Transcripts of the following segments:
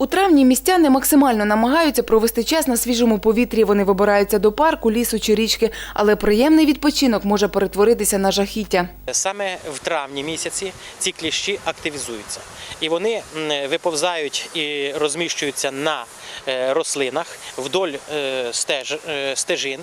У травні містяни максимально намагаються провести час на свіжому повітрі. Вони вибираються до парку, лісу чи річки, але приємний відпочинок може перетворитися на жахіття. Саме в травні місяці ці кліщі активізуються, і вони виповзають і розміщуються на е, рослинах вдоль е, стеж, е, стежин,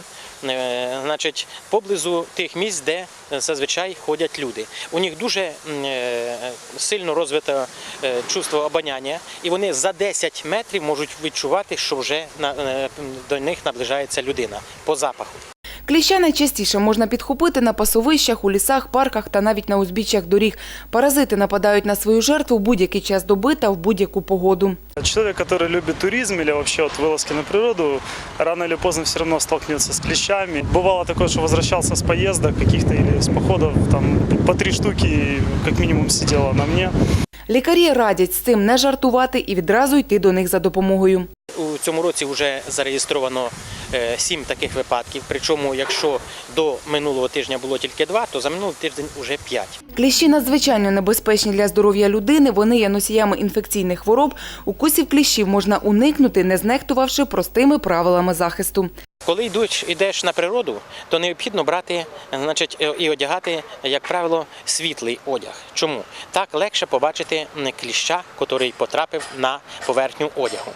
значить, поблизу тих місць, де зазвичай ходять люди. У них дуже е, сильно розвите е, чувство обоняння, і вони за 10 метрів можуть відчувати, що вже е, до них наближається людина по запаху. Кліща найчастіше можна підхопити на пасовищах, у лісах, парках та навіть на узбіччях доріг. Паразити нападають на свою жертву в будь-який час доби та в будь-яку погоду. Человек, который любит туризм или вообще вот вылазки на природу, рано или поздно все равно столкнется с клещами. Бывало такое, что возвращался с поездок каких-то или с походов, там по три штуки как минимум сидело на мне. Лікарі радять з цим не жартувати і відразу йти до них за допомогою. У цьому році вже зареєстровано е, сім таких випадків. Причому, якщо до минулого тижня було тільки два, то за минулий тиждень вже п'ять. Кліщі надзвичайно небезпечні для здоров'я людини. Вони є носіями інфекційних хвороб. Укусів кліщів можна уникнути, не знехтувавши простими правилами захисту. Коли йдеш, йдеш на природу, то необхідно брати е, значить, е, і одягати, як правило, світлий одяг. Чому? Так легше побачити кліща, який потрапив на поверхню одягу.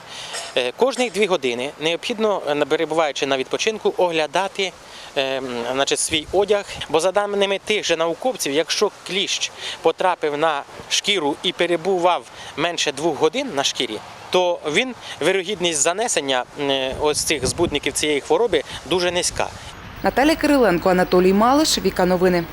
Е, Кожні дві години необхідно, е, перебуваючи на відпочинку, оглядати е, значить, свій одяг. Бо за даними тих же науковців, якщо кліщ потрапив на шкіру і перебував менше двох годин на шкірі, то він вирогідність занесення е, ось цих збудників цієї хвороби дуже низька. Наталя Кириленко, Анатолій Малиш, Віка Новини.